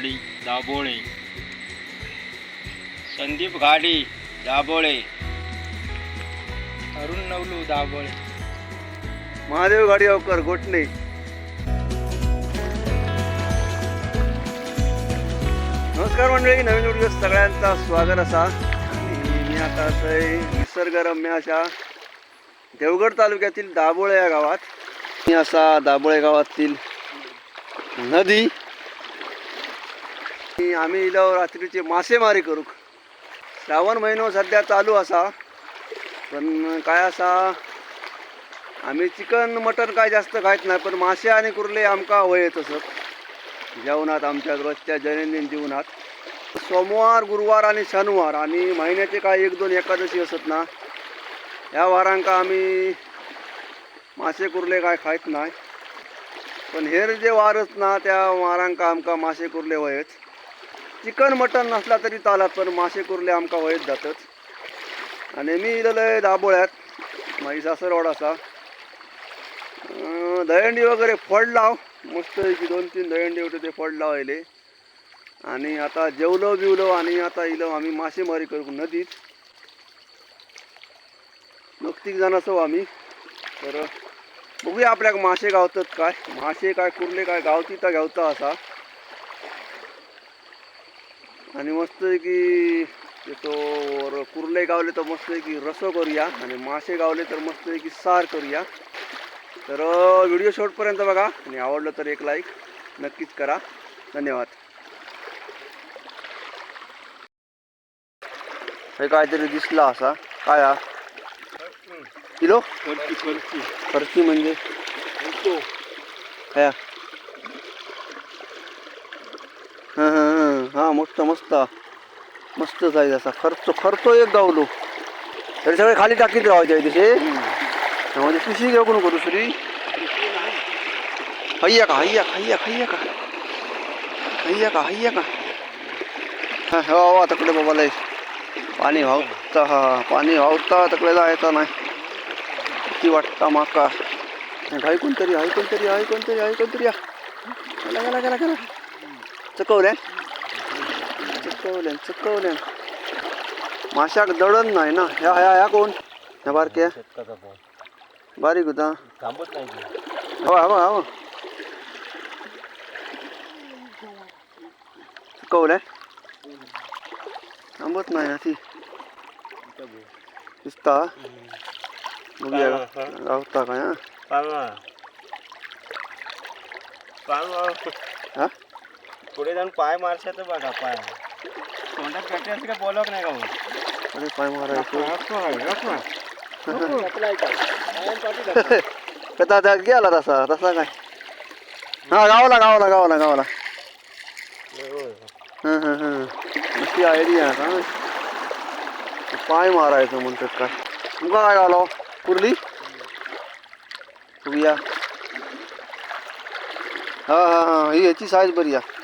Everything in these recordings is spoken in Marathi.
घाडी संदीप घाडी दाबोळे अरुण नवलू दाभोळे. महादेव गाडी अवकर गोटणे. नमस्कार मंडळी नवीन व्हिडिओ सगळ्यांचा स्वागत असा. मी आता असं निसर्गरम्य अशा देवगड तालुक्यातील दाभोळे या गावात. मी असा दाभोळे गावातील नदी आम्ही इलो रात्रीचे मासेमारी करू. श्रावण महिनो सध्या चालू असा. पण काय असा आम्ही चिकन मटन काय जास्त खायत नाही पण मासे आणि कुर्ले आमका वय असत जेवणात आमच्या रोजच्या दैनंदिन जीवनात. सोमवार गुरुवार आणि शनिवार आणि महिन्याचे काय एक दोन एकादशी असत ना या वारांका आम्ही मासे कुर्ले काय खायत नाही. पण हेर जे वारच ना त्या वारांका आमका मासे कुर्ले वयच चिकन मटन नसला तरी चालत पण मासे कुर्ले आमका वयत जातच. आणि मी इलेलं दाबोळ्यात माझी सासरवाड असा दहंडी वगैरे फड लाव मस्त की दोन तीन दहंडी होते ते फड लावायले आणि आता जेवलो बिवलो आणि आता इलो आम्ही मासेमारी करू नदीत. नुकतीक जण असो आम्ही. तर बघूया आपल्याक मासे गावतात काय. मासे काय कुर्ले काय गावती तर गावता असा. आणि मस्त की तो कुर्ले गावले तर मस्त की रसो करूया आणि मासे गावले तर मस्त की सार करूया. तर व्हिडिओ शेवटपर्यंत बघा आणि आवडलं तर एक लाईक नक्कीच करा. धन्यवाद. हे काहीतरी दिसला असा. काय हा? किलो? फरची फरची म्हणजे? हां हां. हां मस्त मस्त. मस्त साईज असा. खर्च खर्च एक गावलो. तरी सगळे खाली टाकीत राहायचे तसे म्हणजे पिशी घेऊ नको दुसरी हैया का हैया का हैया का हैया का? हैया का हा हो तकडे बाबा लय. पाणी व्हावता हा पाणी व्हावता तकडे जायचा नाही. किती वाटता माका. हाय कोणतरी हाय कोणतरी हाय कोणतरी हाय कोणतरी या. गेला गेला गेला गेला चकवल्या चकवल्यान चकवल्यान माशाक दळण नाही ना? ह्या ह्या ह्या कोण? ह्या बारक्या? बारीक होता. थांबत नाही. हवा हवा हवा. चकवल्या? थांबत नाही ना ती. दिसता? बघूया. गावता काय हा? पुढे जाऊन पाय मारशात बघा पाय. तोंडात काटे असते का बोलक नाही का मग? अरे पाय मारायचं हसवा आहे, हसवा. कथा त्या गेला तसा तसा काय हा गावला गावला गावला गावला हं हं हं। अशी आयडिया का पाय मारायचं म्हणतात काय तुमका काय गावला कुर्ली। बघूया हा हा हा ही याची साईज बरी आहे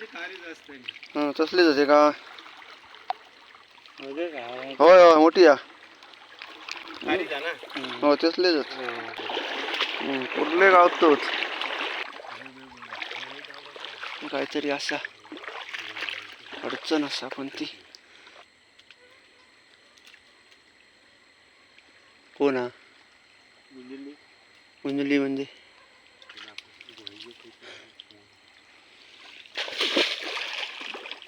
हं असते. हं तसलीच आहे का म्हणजे? होय होय मोठी ना? हो तसलेच हं. कुर्ले गावतोच काहीतरी असा अडचण असा पण ती कोण हा. मंजुली म्हणजे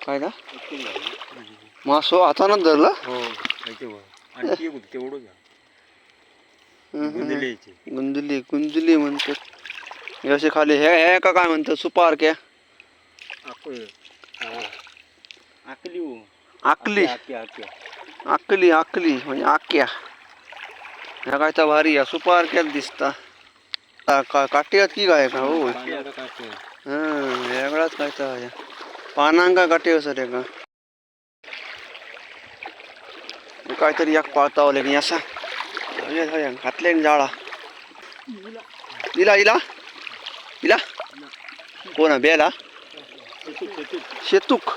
काय का मासो हातानच धरला हो. आणखी एक होती. गुंजली गुंजली म्हणतात असे खाली हे हे का काय म्हणतात सुपार क्या आकळ. हा. आकली हो. आकली आकी, आकी, आकी. आकली आकली म्हणजे आक्या ह्या काय तर भारी आहे सुपार क्या दिसता का- का काय का हो. हां वेगळाच काय तर पानांका काठी असं रे काहीतरी एक पाळतावले की असा. घातले जाळा. इला इला. इला. कोण बेला? शेतूक.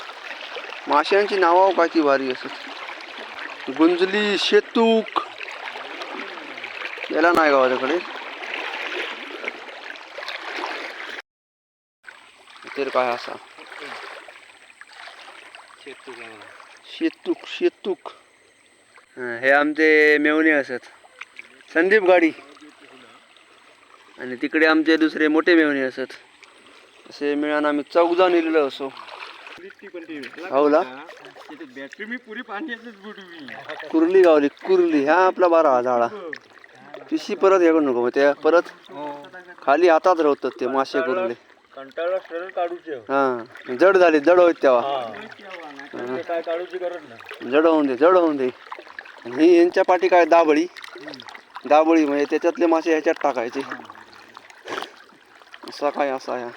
माशांची नावं काय ती भारी असत गुंजली शेतूक. याला नाही गावाच्याकडे तर काय असा. शेतूक शेतूक. हं, हे आमचे मेवणे असत. संदीप गाडी. आणि तिकडे आमचे दुसरे मोठे मेवणे असत. असे मिळून आम्ही चौकजान इलेलो असो. हावला बॅटरी मी पुरी पाण्यातच बुडवी. कुर्ली गावली कुर्ली. हा आपला बारा झाडा पिशी परत हे करू नको मग ते परत खाली हातात राहतात ते मासे कुर्ले कंटाळा सरळ काढूचे हा जड झाले जड होत तेव्हा. काय काढूची गरज नाही. जड होऊन दे जड होऊन दे. ही यांच्या पाठी काय दाबळी? दाबळी म्हणजे त्याच्यातले मासे ह्याच्यात टाकायचे. असा काय असा ह्या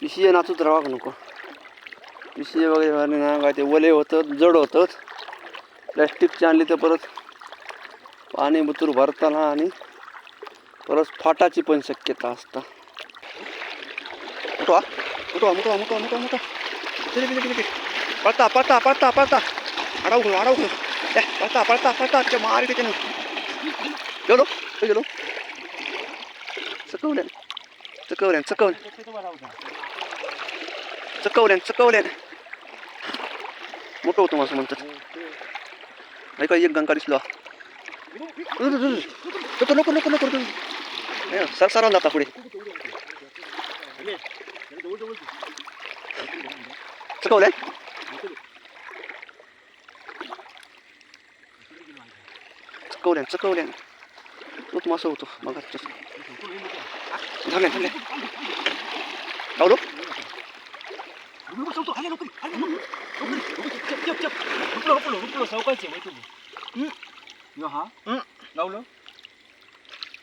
पिशी नाचूत राहा नको? पिशी वगैरे भरणे ना काय ते ओले होतं जड होतं प्लॅस्टिकची आणली तर परत पाणी बुतूर भरताना आणि परत फाटाची पण शक्यता असता. उठवा उठवा मुठवा मुठवा मुठवा मुठवा चले चले चले पळता पळता पळता पळता अडव घेऊ अडव घेऊ ए, पळता पळता पळता ते मार किती गेलो चकवल्यान चकवल्यान चकवल्यान चकवल्यान चकवल्यान मोठं होतं असं म्हणतात ऐका एक गंका दिसलो नको नको नको नको नको सर सरावून जाता पुढे चकवल्यान चकवल्यान चकवल्यान तोच मासा होतो बघा झाल्या झाल्या लावलो लावलं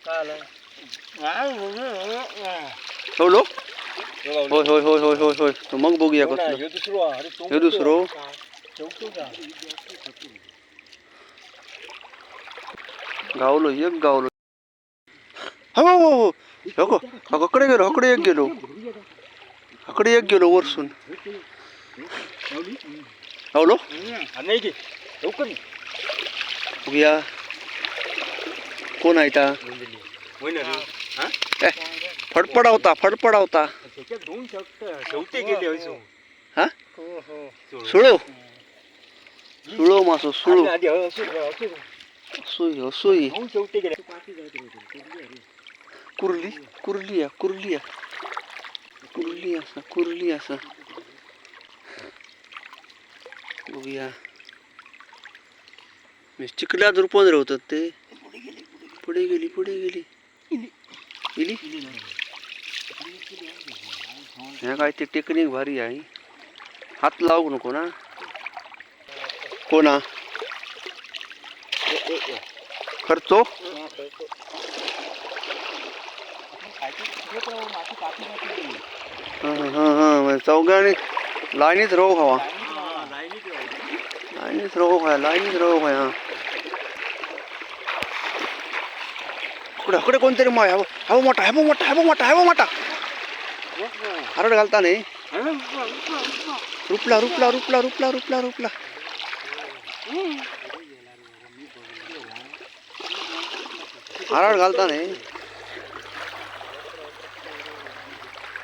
काय आलं लावलो होय होय होय होय होय होय तो मग बघूया कसलं तो हे दुसरं गावलो एक गावलो हो हो हो हो हो अकडे गेलो अकडे एक गेलो अकडे एक गेलो वरसून ये. बघूया कोण आहे ता होय ना रे हा ए, फडफडा होता फडफडा होता त्याच्यात दोन शब्द शेवटी गेले होय हा हो हो सुळो सुळो मासो सुळो आधी हो, असू दे, असू दे. सुई हो सुई दोन शेवटी गेले कुर्ली कुर्ली आहे कुर्ली आहे कुर्ली असा कुर्ली असा बघूया मी चिखल्यात रुपवून राहतात ते पुढे गेली पुढे गेली गेली ह्या काय ते टेक्निक भारी आहे. हात लावू नको ना. कोणा? खर्चो? हाँ हाँ हाँ चौघांनी लाईनीत रोग हवा लाईनीत रोग आहे लाईनीत रोग आहे हा कुठे कुठे कोणतरी माय? हवं हवं मोठा हवं मोठा हवं मोठा हवं मोठा. हरड घालता नाही? रुपला रुपला रुपला रुपला रुपला रुपला. हरड घालता नाही?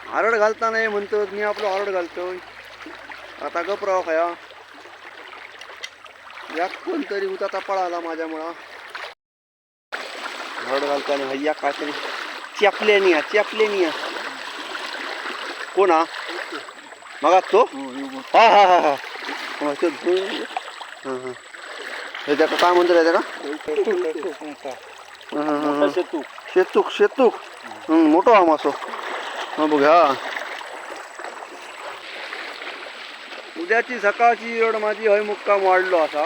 हरड घालता नाही म्हणतो मी आपलं हरड घालतोय. आता गप राव खया. यात कोणतरी होता ता पळाला माझ्यामुळं. हरड घालताना हय्या काहीतरी चेपल्यानी या चेपल्यानी या कोण मगा तो हा हा हा हा काय म्हणतो रे त्याका हा, हा, हा, हा. शेतूक शेतूक हं, मोठो हा मासो हा बघ हा उद्याची सकाळची एवढ माझी हय मुक्काम वाढलो असा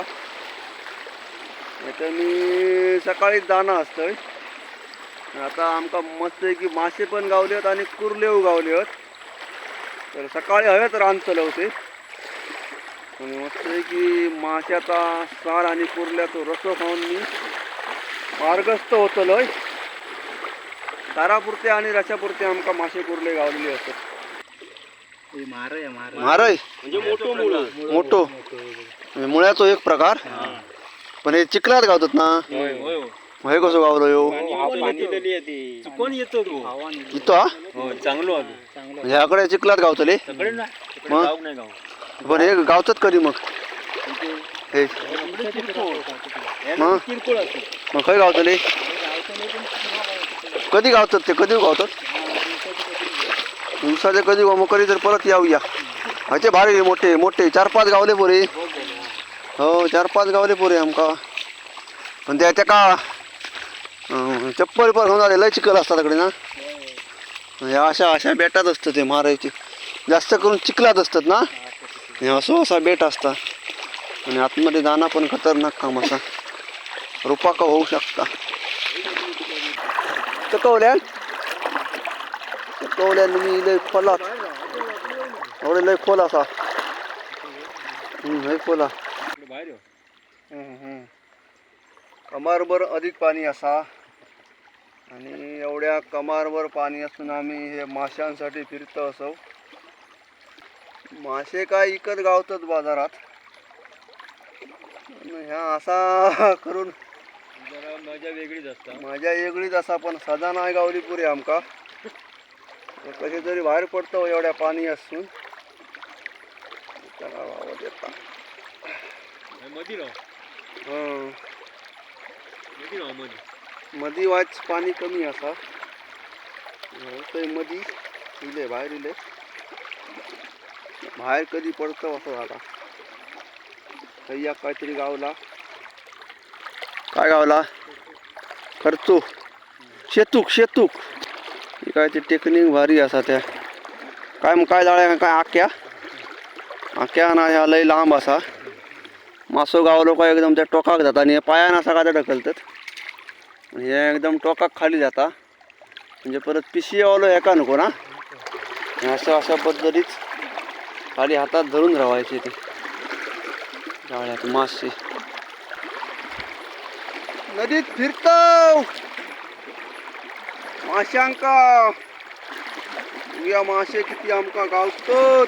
नाहीतर मी सकाळीच जाणं असतंय आता आमका मस्त आहे की मासे पण गावलेत आणि कुर्लेव गावलेत तर सकाळी हवेत रान चलवते. आणि मस्त आहे की माशाचा सार आणि कुर्ल्याचा रस खाऊन मी मार्गस्थ होतलोय. तारापुरते आणि रशापुरते आमका मासे कुर्ले गावलेले असतात. मार आहे मार मारय म्हणजे मोठं मुलं मोठो. मुळ्याचो एक प्रकार. पण हे चिखलात गावतात ना? होय होय. मग हे कसं गावलो यो कोण येतो? तू. इथं हा? हो चांगलो आलो. म्हणजे ह्याकडे चिखलात गावतले? मग? गाव नाही गाव. पण हे गावतात कधी मग? हे. मग? मग खय गावतले? कधी गावतात ते? कधी गावतात? दिवसाचे कधी मग कधी तर परत येऊया. ह्याचे भारी रे मोठे मोठे. चार पाच गावले पोरे. हो चार पाच गावले पोरे आमका. पण त्याच्या का चप्पल पण होणार लय चिखल असतात तिकडे ना. या अशा अशा बेटात असतं ते मारायचे. जास्त करून चिखलात असतात ना. हे असा बेट असता. आणि आतमध्ये जाणं पण खतरनाक काम असा. रुपाका होऊ शकता. चकवल्या चकवल्या मी लय खोलात एवढे लय खोल असा. लय खोला. बाहेर कमारभर अधिक पाणी असा. आणि एवढ्या कमारभर पाणी असून आम्ही हे माशांसाठी फिरतो असो. मासे काय इकत गावतात बाजारात. ह्या असा करून जरा मजा वेगळीच असतात माझ्या वेगळीच असा पण सदा नाही गावली पुरी आमका कसे तरी बाहेर पडतो एवढ्या पाणी असून. त्याला आवाज मधी राव. हं. मधी राव मधी. मधी वाच पाणी कमी असा. हो, ते मधी इले बाहेर इले. बाहेर कधी पडतं असं झाला. कैया काहीतरी गावला. काय गावला? खर्चो शेतूक शेतूक. काय ते टेक्निक भारी असा त्या. काय मग काय जाळ्या काय आक्या आक्या ना ह्या लय लांब असा. मासो गावलो काय एकदम त्या टोकाक जाता आणि हे पायान असा काय ढकलतात. हे एकदम टोकाक खाली जाता. म्हणजे परत पिशी यावलो एका नको ना. असं अशा पद्धतीत खाली हातात धरून राहायचे ते. जाळ्यात मासे. नदीत फिरतो. माशांका या मासे किती आमका गावतात.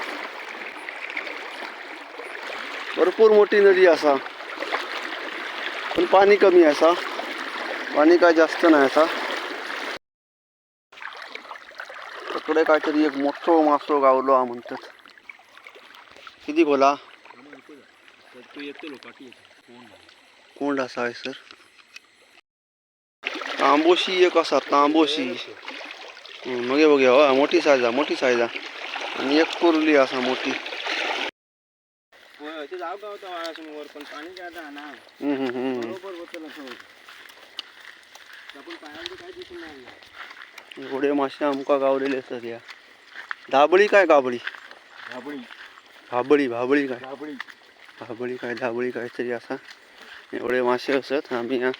भरपूर मोठी नदी असा. पण पाणी कमी असा. पाणी काय जास्त नाही असा तिकडे काहीतरी एक मोठं मासो गावलो हा म्हणतात किती बोला कोंड असा आहे सर. तांबोशी एक असा तांबोशी. हं, मगे बघे हो मोठी साईज आहे मोठी साईज आहे. आणि एक कुर्ली असा मोठी. जाऊ वाळासून वर पण पाणी आता ना. बरोबर होतं असं होतं आपण पायाला काय दिसून नाही एवढे मासे आमका गावलेले असतात या. धाबळी काय गाबळी? धाबळी. भाबळी भाबळी काय? धाबळी. भाबळी काय धाबळी काहीतरी असा. एवढे मासे असत आम्ही या-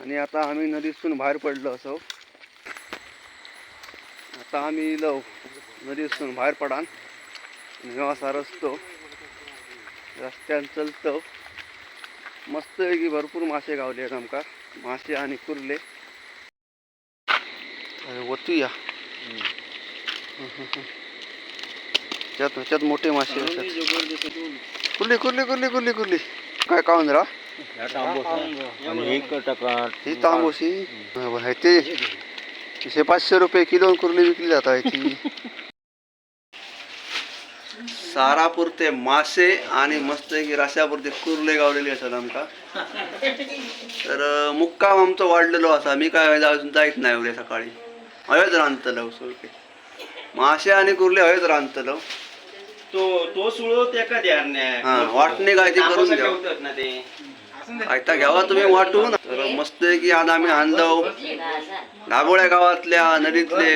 आणि आता आम्ही नदीतून बाहेर पडलो असो. आता आम्ही इलो. नदीतून बाहेर पडान. असा रस्तो. रस्त्यान चलतो. मस्त की भरपूर मासे गावले आहेत आमका. मासे आणि कुर्ले. अरे वतूया. त्यात ह्याच्यात मोठे मासे असतात. कुर्ली कुर्ली कुर्ली कुर्ली कुर्ली. काय काऊन रा आणि एक टका ही तांबोशी. ते हे पाचशे रुपये किलो कुर्ली विकली जात आहे ती. सारापुरते मासे आणि मस्त की रश्यापुरते कुर्ले गावलेले असतात आमका. तर मुक्काम आमचं वाढलेलो असा. मी काय जाऊन जायत नाही उद्या सकाळी. हवेच रांतलो सोडके मासे आणि कुर्ले हवेच रांतलो तो तो सुळो द्या हा, वाटणे काय ते करून द्या. ठेवतात ना ते. आयता घ्यावा तुम्ही वाटून तर मस्त की आज आम्ही आणलो दाबोळ्या गावातल्या नदीतले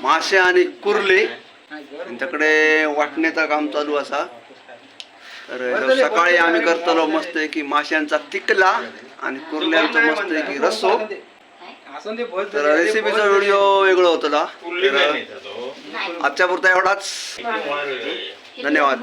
मासे आणि कुर्ले. त्यांच्याकडे वाटण्याचं काम चालू असा. तर सकाळी आम्ही करतलो मस्त की माशांचा तिकला आणि कुर्ल्यांचा मस्त की रस्सो तर रेसिपीचा व्हिडिओ वेगळं होता तर आजच्या पुरता एवढाच. धन्यवाद.